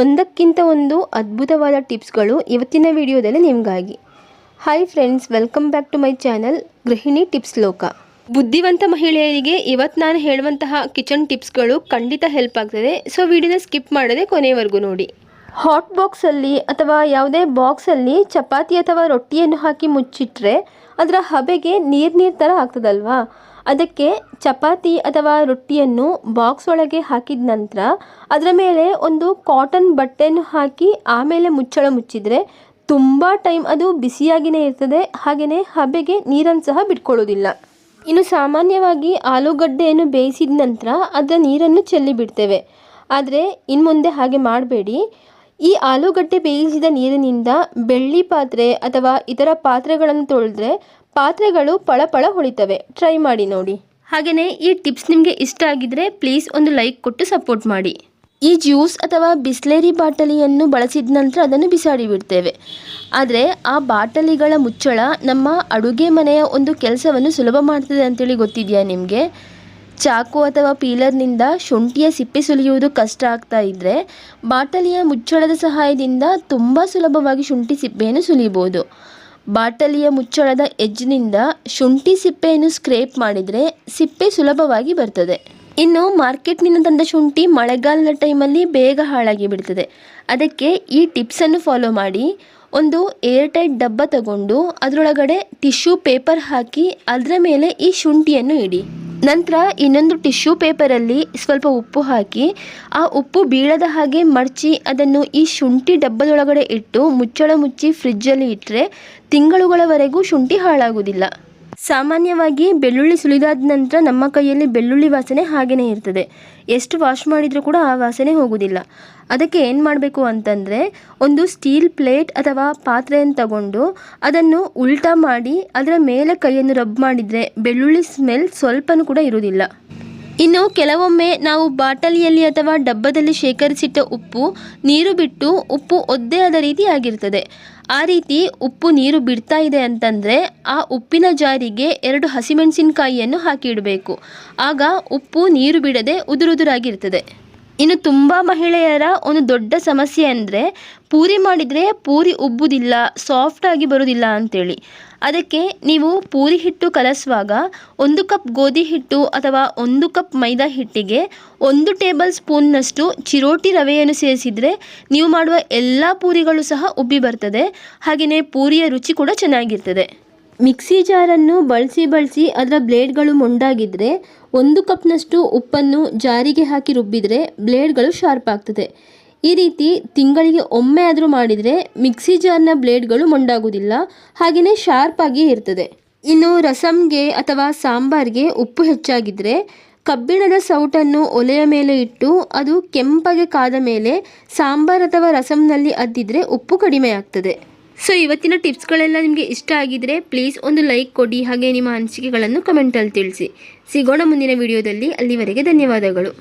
ಒಂದಕ್ಕಿಂತ ಒಂದು ಅದ್ಭುತವಾದ ಟಿಪ್ಸ್ಗಳು ಇವತ್ತಿನ ವಿಡಿಯೋದಲ್ಲಿ ನಿಮಗಾಗಿ. Hi friends welcome back to my channel ಗೃಹಿಣಿ ಟಿಪ್ಸ್ ಲೋಕ. ಬುದ್ಧಿವಂತ ಮಹಿಳೆಯರಿಗೆ ಇವತ್ತು ನಾನು ಹೇಳುವಂತಹ ಕಿಚನ್ ಟಿಪ್ಸ್ಗಳು ಖಂಡಿತ ಹೆಲ್ಪ್ ಆಗ್ತದೆ. ಸೊ ವಿಡಿಯೋನ ಸ್ಕಿಪ್ ಮಾಡದೆ ಕೊನೆಯವರೆಗೂ ನೋಡಿ. ಹಾಟ್ ಬಾಕ್ಸಲ್ಲಿ ಅಥವಾ ಯಾವುದೇ ಬಾಕ್ಸಲ್ಲಿ ಚಪಾತಿ ಅಥವಾ ರೊಟ್ಟಿಯನ್ನು ಹಾಕಿ ಮುಚ್ಚಿಟ್ರೆ ಅದರ ಹಬೆಗೆ ನೀರು ನೀರು ಥರ ಆಗ್ತದಲ್ವಾ? ಅದಕ್ಕೆ ಚಪಾತಿ ಅಥವಾ ರೊಟ್ಟಿಯನ್ನು ಬಾಕ್ಸ್ ಒಳಗೆ ಹಾಕಿದ ನಂತರ ಅದರ ಮೇಲೆ ಒಂದು ಕಾಟನ್ ಬಟ್ಟೆಯನ್ನು ಹಾಕಿ ಆಮೇಲೆ ಮುಚ್ಚಳ ಮುಚ್ಚಿದರೆ ತುಂಬ ಟೈಮ್ ಅದು ಬಿಸಿಯಾಗಿಯೇ ಇರ್ತದೆ. ಹಾಗೆಯೇ ಹಬೆಗೆ ನೀರನ್ನು ಸಹ ಬಿಟ್ಕೊಳ್ಳೋದಿಲ್ಲ ಇನ್ನು ಸಾಮಾನ್ಯವಾಗಿ ಆಲೂಗಡ್ಡೆಯನ್ನು ಬೇಯಿಸಿದ ನಂತರ ಅದರ ನೀರನ್ನು ಚೆಲ್ಲಿ ಬಿಡ್ತೇವೆ. ಆದರೆ ಇನ್ನು ಮುಂದೆ ಹಾಗೆ ಮಾಡಬೇಡಿ. ಈ ಆಲೂಗಡ್ಡೆ ಬೇಯಿಸಿದ ನೀರಿನಿಂದ ಬೆಳ್ಳಿ ಪಾತ್ರೆ ಅಥವಾ ಇತರ ಪಾತ್ರೆಗಳನ್ನು ತೊಳೆದ್ರೆ ಪಾತ್ರೆಗಳು ಪಳಪಳ ಹೊಳಿತವೆ. ಟ್ರೈ ಮಾಡಿ ನೋಡಿ. ಹಾಗೆಯೇ ಈ ಟಿಪ್ಸ್ ನಿಮಗೆ ಇಷ್ಟ ಆಗಿದ್ರೆ ಪ್ಲೀಸ್ ಒಂದು ಲೈಕ್ ಕೊಟ್ಟು ಸಪೋರ್ಟ್ ಮಾಡಿ. ಈ ಜ್ಯೂಸ್ ಅಥವಾ ಬಿಸ್ಲೇರಿ ಬಾಟಲಿಯನ್ನು ಬಳಸಿದ ನಂತರ ಅದನ್ನು ಬಿಸಾಡಿ ಬಿಡ್ತೇವೆ. ಆದರೆ ಆ ಬಾಟಲಿಗಳ ಮುಚ್ಚಳ ನಮ್ಮ ಅಡುಗೆ ಮನೆಯ ಒಂದು ಕೆಲಸವನ್ನು ಸುಲಭ ಮಾಡ್ತದೆ ಅಂತೇಳಿ ಗೊತ್ತಿದೆಯಾ ನಿಮಗೆ? ಚಾಕು ಅಥವಾ ಪೀಲರ್ನಿಂದ ಶುಂಠಿಯ ಸಿಪ್ಪೆ ಸುಲಿಯುವುದು ಕಷ್ಟ ಆಗ್ತಾ ಇದ್ದರೆ ಬಾಟಲಿಯ ಮುಚ್ಚಳದ ಸಹಾಯದಿಂದ ತುಂಬ ಸುಲಭವಾಗಿ ಶುಂಠಿ ಸಿಪ್ಪೆಯನ್ನು ಸುಲಿಬೋದು. ಬಾಟಲಿಯ ಮುಚ್ಚಳದ ಎಜ್ನಿಂದ ಶುಂಠಿ ಸಿಪ್ಪೆಯನ್ನು ಸ್ಕ್ರೇಪ್ ಮಾಡಿದರೆ ಸಿಪ್ಪೆ ಸುಲಭವಾಗಿ ಬರ್ತದೆ. ಇನ್ನು ಮಾರ್ಕೆಟ್ನಿಂದ ತಂದ ಶುಂಠಿ ಮಳೆಗಾಲದ ಟೈಮಲ್ಲಿ ಬೇಗ ಹಾಳಾಗಿ ಬಿಡ್ತದೆ. ಅದಕ್ಕೆ ಈ ಟಿಪ್ಸನ್ನು ಫಾಲೋ ಮಾಡಿ. ಒಂದು ಏರ್ಟೈಟ್ ಡಬ್ಬ ತಗೊಂಡು ಅದರೊಳಗಡೆ ಟಿಶ್ಯೂ ಪೇಪರ್ ಹಾಕಿ ಅದರ ಮೇಲೆ ಈ ಶುಂಠಿಯನ್ನು ಇಡಿ. ನಂತರ ಇನ್ನೊಂದು ಟಿಶ್ಯೂ ಪೇಪರಲ್ಲಿ ಸ್ವಲ್ಪ ಉಪ್ಪು ಹಾಕಿ, ಆ ಉಪ್ಪು ಬೀಳದ ಹಾಗೆ ಮಡಚಿ ಅದನ್ನು ಈ ಶುಂಠಿ ಡಬ್ಬದೊಳಗಡೆ ಇಟ್ಟು ಮುಚ್ಚಳ ಮುಚ್ಚಿ ಫ್ರಿಜ್ಜಲ್ಲಿ ಇಟ್ಟರೆ ತಿಂಗಳುಗಳವರೆಗೂ ಶುಂಠಿ ಹಾಳಾಗುವುದಿಲ್ಲ. ಸಾಮಾನ್ಯವಾಗಿ ಬೆಳ್ಳುಳ್ಳಿ ಸುಲಿದಾದ ನಂತರ ನಮ್ಮ ಕೈಯಲ್ಲಿ ಬೆಳ್ಳುಳ್ಳಿ ವಾಸನೆ ಹಾಗೆಯೇ ಇರ್ತದೆ. ಎಷ್ಟು ವಾಶ್ ಮಾಡಿದರೂ ಕೂಡ ಆ ವಾಸನೆ ಹೋಗುವುದಿಲ್ಲ. ಅದಕ್ಕೆ ಏನು ಮಾಡಬೇಕು ಅಂತಂದರೆ, ಒಂದು ಸ್ಟೀಲ್ ಪ್ಲೇಟ್ ಅಥವಾ ಪಾತ್ರೆಯನ್ನು ತಗೊಂಡು ಅದನ್ನು ಉಲ್ಟಾ ಮಾಡಿ ಅದರ ಮೇಲೆ ಕೈಯನ್ನು ರಬ್ ಮಾಡಿದರೆ ಬೆಳ್ಳುಳ್ಳಿ ಸ್ಮೆಲ್ ಸ್ವಲ್ಪನೂ ಕೂಡ ಇರುವುದಿಲ್ಲ. ಇನ್ನು ಕೆಲವೊಮ್ಮೆ ನಾವು ಬಾಟಲಿಯಲ್ಲಿ ಅಥವಾ ಡಬ್ಬದಲ್ಲಿ ಶೇಖರಿಸಿಟ್ಟ ಉಪ್ಪು, ನೀರು ಬಿಟ್ಟು ಉಪ್ಪು ಒದ್ದೆಯಾದ ಆದ ರೀತಿ ಆಗಿರ್ತದೆ. ಆ ರೀತಿ ಉಪ್ಪು ನೀರು ಬಿಡ್ತಾ ಇದೆ ಅಂತಂದರೆ ಆ ಉಪ್ಪಿನ ಜಾರಿಗೆ ಎರಡು ಹಸಿಮೆಣಸಿನಕಾಯಿಯನ್ನು ಹಾಕಿ ಇಡಬೇಕು ಆಗ ಉಪ್ಪು ನೀರು ಬಿಡದೆ ಉದುರುದುರಾಗಿರ್ತದೆ. ಇನ್ನು ತುಂಬ ಮಹಿಳೆಯರ ಒಂದು ದೊಡ್ಡ ಸಮಸ್ಯೆ ಅಂದರೆ ಪೂರಿ ಮಾಡಿದರೆ ಪೂರಿ ಉಬ್ಬುದಿಲ್ಲ ಸಾಫ್ಟಾಗಿ ಬರೋದಿಲ್ಲ ಅಂಥೇಳಿ ಅದಕ್ಕೆ ನೀವು ಪೂರಿ ಹಿಟ್ಟು ಕಲಸುವಾಗ ಒಂದು ಕಪ್ ಗೋಧಿ ಹಿಟ್ಟು ಅಥವಾ ಒಂದು ಕಪ್ ಮೈದಾ ಹಿಟ್ಟಿಗೆ ಒಂದು ಟೇಬಲ್ ಸ್ಪೂನ್ನಷ್ಟು ಚಿರೋಟಿ ರವೆಯನ್ನು ಸೇರಿಸಿದರೆ ನೀವು ಮಾಡುವ ಎಲ್ಲ ಪೂರಿಗಳು ಸಹ ಉಬ್ಬಿ ಬರ್ತದೆ. ಹಾಗೆಯೇ ಪೂರಿಯ ರುಚಿ ಕೂಡ ಚೆನ್ನಾಗಿರ್ತದೆ. ಮಿಕ್ಸಿ ಜಾರನ್ನು ಬಳಸಿ ಬಳಸಿ ಅದರ ಬ್ಲೇಡ್ಗಳು ಮೊಂಡಾಗಿದ್ದರೆ ಒಂದು ಕಪ್ನಷ್ಟು ಉಪ್ಪನ್ನು ಜಾರಿಗೆ ಹಾಕಿ ರುಬ್ಬಿದರೆ ಬ್ಲೇಡ್ಗಳು ಶಾರ್ಪ್ ಆಗ್ತದೆ. ಈ ರೀತಿ ತಿಂಗಳಿಗೆ ಒಮ್ಮೆ ಆದರೂ ಮಾಡಿದರೆ ಮಿಕ್ಸಿ ಜಾರ್ನ ಬ್ಲೇಡ್ಗಳು ಮೊಂಡಾಗುವುದಿಲ್ಲ ಹಾಗೆಯೇ ಶಾರ್ಪ್ ಆಗಿ ಇರ್ತದೆ. ಇನ್ನು ರಸಮ್ಗೆ ಅಥವಾ ಸಾಂಬಾರ್ಗೆ ಉಪ್ಪು ಹೆಚ್ಚಾಗಿದ್ದರೆ ಕಬ್ಬಿಣದ ಸೌಟನ್ನು ಒಲೆಯ ಮೇಲೆ ಇಟ್ಟು ಅದು ಕೆಂಪಗೆ ಕಾದ ಮೇಲೆ ಸಾಂಬಾರ್ ಅಥವಾ ರಸಮ್ನಲ್ಲಿ ಅದ್ದಿದ್ರೆ ಉಪ್ಪು ಕಡಿಮೆ ಆಗ್ತದೆ. ಸೊ, ಇವತ್ತಿನ ಟಿಪ್ಸ್ಗಳೆಲ್ಲ ನಿಮಗೆ ಇಷ್ಟ ಆಗಿದ್ರೆ ಪ್ಲೀಸ್ ಒಂದು ಲೈಕ್ ಕೊಡಿ, ಹಾಗೆ ನಿಮ್ಮ ಅನಿಸಿಕೆಗಳನ್ನು ಕಮೆಂಟಲ್ಲಿ ತಿಳಿಸಿ. ಸಿಗೋಣ ಮುಂದಿನ ವಿಡಿಯೋದಲ್ಲಿ. ಅಲ್ಲಿವರೆಗೆ ಧನ್ಯವಾದಗಳು.